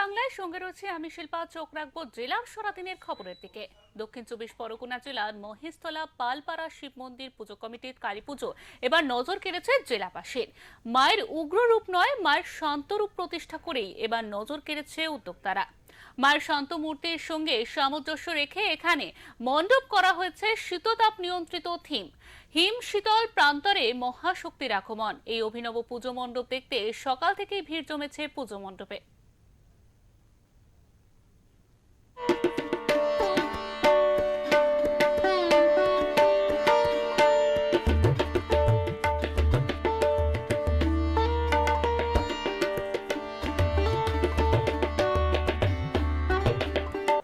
বাংলায় সঙ্গে রয়েছে আমি শিল্পা, চোখ রাখব জেলার সরাদিনের খবরের দিকে। দক্ষিণ চব্বিশ পরগনা জেলার মহেশতলা, পালপাড়া, শিব মন্দির, পুজো কমিটির কালী পুজো। এবার নজর কেড়েছে জেলাবাসীর। মায়ের উগ্র রূপ নয়, মায়ের শান্ত রূপ প্রতিষ্ঠা করেই এবার নজর কেড়েছে উদ্যোক্তারা। মায়ের শান্ত মূর্তির সঙ্গে সামঞ্জস্য রেখে এখানে মণ্ডপ করা হয়েছে শীততাপ নিয়ন্ত্রিত থিম। হিম শীতল প্রান্তরে মহাশক্তির আগমন। এই অভিনব পুজো মণ্ডপ দেখতে সকাল থেকেই ভিড় জমেছে পুজো মণ্ডপে।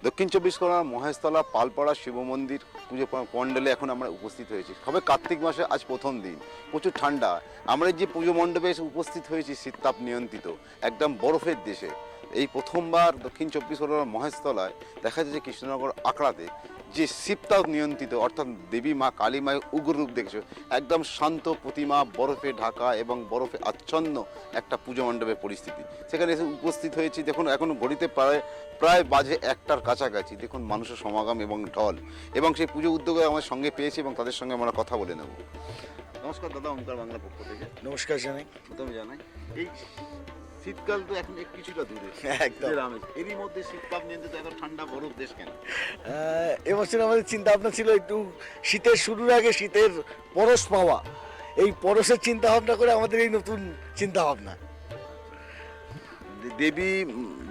দক্ষিণ চব্বিশ পরগনা মহেশতলা, পালপাড়া, শিব মন্দির, পুজো পণ্ডলে এখন আমরা উপস্থিত হয়েছি। সবে কার্তিক মাসে আজ প্রথম দিন। প্রচুর ঠান্ডা। আমরা যে পুজো মণ্ডপে এসে উপস্থিত হয়েছি, শীততাপ নিয়ন্ত্রিত, একদম বরফের দেশে। এই প্রথমবার দক্ষিণ চব্বিশ পরগনার মহেশতলায় দেখা যাচ্ছে কৃষ্ণনগর আখড়াতে যে শীততাপ নিয়ন্ত্রিত অর্থাৎ দেবী মা কালী মায়ের উগ্র রূপ দেখেছ একদম শান্ত প্রতিমা বরফে ঢাকা এবং বরফে আচ্ছন্ন একটা পুজো মণ্ডপের পরিস্থিতি। সেখানে এসে উপস্থিত হয়েছি। দেখুন এখন ঘড়িতে প্রায় প্রায় বাজে একটার কাছাকাছি। দেখুন মানুষের সমাগম এবং ঢল। এবং সেই পুজো উদ্যোগে আমার সঙ্গে পেয়েছি এবং তাদের সঙ্গে আমরা কথা বলে নেব। নমস্কার দাদা অঙ্কার বাংলা পক্ষ থেকে। নমস্কার জানাই। প্রথমে জানাই এই শীতকাল তো এখন কিছুটা দূরে একদম। যে আমেজ। এরই মধ্যে নিয়ন্ত্রিত এত ঠান্ডা বরফ দেশ কেন এবছর আমাদের চিন্তা ভাবনা ছিল একটু শীতের শুরুর আগে শীতের পরশ পাওয়া এই পরশের চিন্তা ভাবনা করে আমাদের এই নতুন চিন্তা ভাবনা দেবী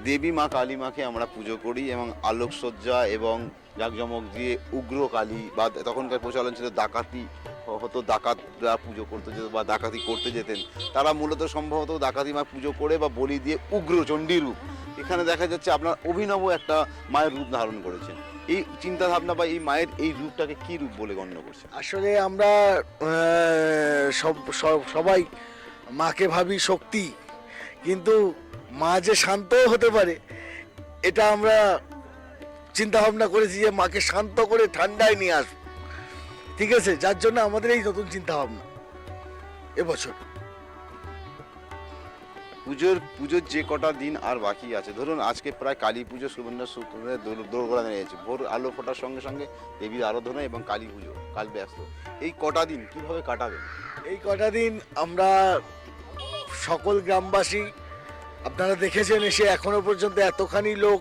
দেবী মা কালী মাকে আমরা পুজো করি এবং আলোকসজ্জা এবং জাঁকজমক দিয়ে উগ্র কালী বা তখনকার প্রচলন ছিল ডাকাতি হতো ডাকাতরা পুজো করতে যেত বা ডাকাতি করতে যেতেন। তারা মূলত সম্ভবত ডাকাতি মা পুজো করে বা বলি দিয়ে উগ্র চণ্ডী রূপ। এখানে দেখা যাচ্ছে আপনার অভিনব একটা মায়ের রূপ ধারণ করেছেন। এই চিন্তা ভাবনা বা এই মায়ের এই রূপটাকে কি রূপ বলে গণ্য করছে আসলে আমরা সব, সব- সবাই মাকে ভাবি শক্তি, কিন্তু মা যে শান্ত হতে পারে, এটা আমরা চিন্তা ভাবনা করেছি যে মাকে শান্ত করে ঠান্ডায় নিয়ে আসব। ঠিক আছে যার জন্য আমাদের এই নতুন চিন্তা ভাবনা এবছর। পুজোর পুজোর যে কটা দিন আর বাকি আছে ধরুন আজকে প্রায় কালী পুজো সুবর্ণ শুক্রে দৌড়গোড়া নিয়েছে ভোর আলো ফোটার সঙ্গে সঙ্গে দেবীর আরাধনা এবং কালী পুজো কাল ব্যস্ত। এই কটা দিন কীভাবে কাটাবেন? এই কটা দিন আমরা সকল গ্রামবাসী আপনারা দেখেছেন এসে এখনও পর্যন্ত এতখানি লোক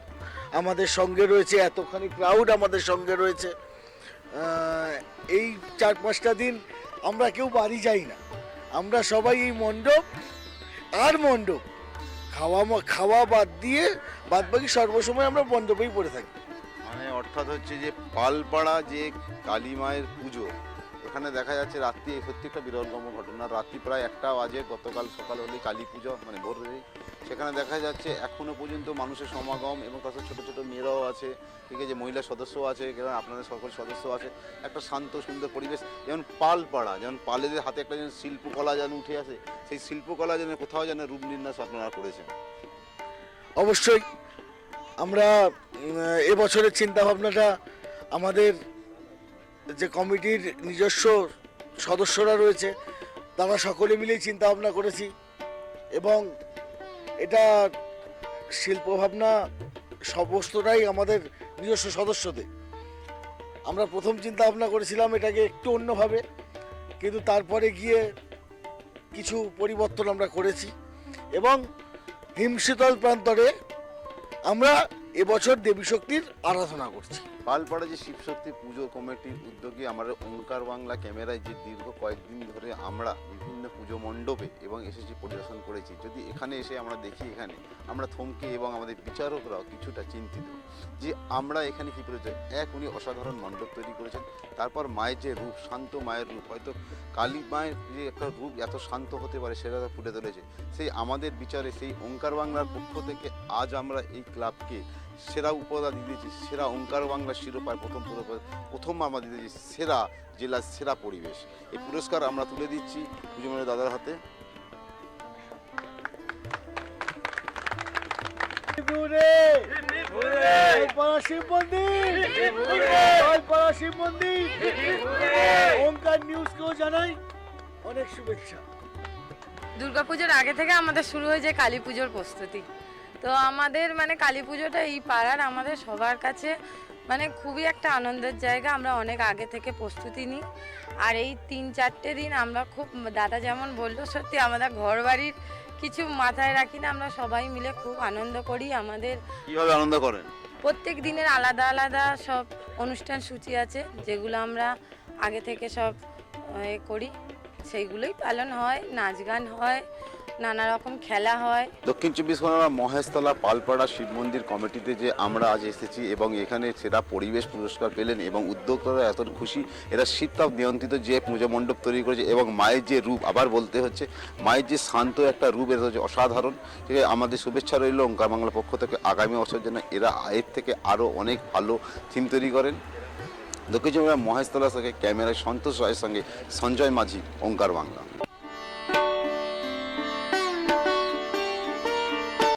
আমাদের সঙ্গে রয়েছে এতখানি ক্রাউড আমাদের সঙ্গে রয়েছে। এই চার পাঁচটা দিন আমরা কেউ বাড়ি যাই না। আমরা সবাই এই মণ্ডপ আর মণ্ডপ, খাওয়া খাওয়া বাদ দিয়ে বাদ বাকি সর্বসময় আমরা মণ্ডপেই পড়ে থাকি। মানে অর্থাৎ হচ্ছে যে পালপাড়া যে কালী মায়ের পুজো, এখানে দেখা যাচ্ছে রাত্রি, সত্যি একটা বিরলতম ঘটনা। রাত্রি প্রায় একটা বাজে, গতকাল সকাল হলে কালী পুজো মানে ভোর সেখানে দেখা যাচ্ছে এখনও পর্যন্ত মানুষের সমাগম এবং তার ছোটো ছোটো মেয়েরাও আছে, ঠিক আছে, মহিলা সদস্য আছে যেমন আপনাদের সকল সদস্য আছে, একটা শান্ত সুন্দর পরিবেশ। যেমন পালপাড়া, যেমন পালেদের হাতে একটা যেন শিল্পকলা যেন উঠে আসে, সেই শিল্পকলা যেন কোথাও যেন রূপ নির্যাস আপনারা করেছেন। অবশ্যই আমরা এবছরের চিন্তাভাবনাটা আমাদের যে কমিটির নিজস্ব সদস্যরা রয়েছে, তারা সকলে মিলেই চিন্তা ভাবনা করেছি এবং এটা শিল্প ভাবনা সমস্তটাই আমাদের নিজস্ব সদস্যদের। আমরা প্রথম চিন্তা ভাবনা করেছিলাম এটাকে একটু অন্যভাবে, কিন্তু তারপরে গিয়ে কিছু পরিবর্তন আমরা করেছি এবং হিমশীতল প্রান্তরে আমরা এবছর দেবী শক্তির আরাধনা করছি। পালপাড়া যে শিবশক্তি পুজো কমিটির উদ্যোগে আমাদের ওঙ্কার বাংলা ক্যামেরায় যে দীর্ঘ কয়েকদিন ধরে আমরা পুজো মণ্ডপে এবং এসেছি পরিদর্শন করেছি। যদি এখানে এসে আমরা দেখি এখানে, আমরা থমকে এবং আমাদের বিচারকরাও কিছুটা চিন্তিত যে আমরা এখানে কী করেছি এক, উনি অসাধারণ মণ্ডপ তৈরি করেছেন। তারপর মায়ের যে রূপ, শান্ত মায়ের রূপ, হয়তো কালী মায়ের যে একটা রূপ এত শান্ত হতে পারে সেটা ফুটে তুলেছে। সেই আমাদের বিচারে, সেই ওঙ্কার বাংলার পক্ষ থেকে আজ আমরা এই ক্লাবকে সেরা উপহার দিয়েছি সেরা ওঙ্কার বাংলা শিরোপায় প্রথম পুরস্কার প্রথম আমরা দিয়েছি সেরা জেলার সেরা পরিবেশ। এই পুরস্কার আমরা তুলে দিচ্ছি পুজোমনের দাদার হাতে। জানাই অনেক শুভেচ্ছা। দুর্গাপুজোর আগে থেকে আমাদের শুরু হয়ে যায় কালী পুজোর প্রস্তুতি। তো আমাদের মানে কালী পুজোটা এই পাড়ার আমাদের সবার কাছে মানে খুবই একটা আনন্দের জায়গা। আমরা অনেক আগে থেকে প্রস্তুতি নিই। আর এই তিন চারটে দিন আমরা খুব দাদা যেমন বলল সত্যি আমাদের ঘর বাড়ির কিছু মাথায় রাখি না আমরা সবাই মিলে খুব আনন্দ করি আমাদের। কীভাবে আনন্দ করেন? প্রত্যেক দিনের আলাদা আলাদা সব অনুষ্ঠান সূচি আছে যেগুলো আমরা আগে থেকে সব এ করি। সেইগুলোই পালন হয় নাচ গান হয় নানা রকম খেলা হয়। দক্ষিণ চব্বিশ পরগনা মহেশতলা, পালপাড়া, শিব মন্দির কমিটিতে যে আমরা আজ এসেছি এবং এখানে সেরা পরিবেশ পুরস্কার পেলেন এবং উদ্যোক্তারা এত খুশি, এরা শীততাপ নিয়ন্ত্রিত যে পুজো মণ্ডপ তৈরি করেছে এবং মায়ের যে রূপ আবার বলতে হচ্ছে, মায়ের যে শান্ত একটা রূপ এটা হচ্ছে অসাধারণ। ঠিক আমাদের শুভেচ্ছা রইল ওঙ্কার বাংলার পক্ষ থেকে। আগামী বছর যেন এরা এর থেকে আরও অনেক ভালো থিম তৈরি করেন। দক্ষিণ চব্বিশ মহেশতলা থেকে ক্যামেরায় সন্তোষ রায়ের সঙ্গে সঞ্জয় মাঝি, ওঙ্কার বাংলা।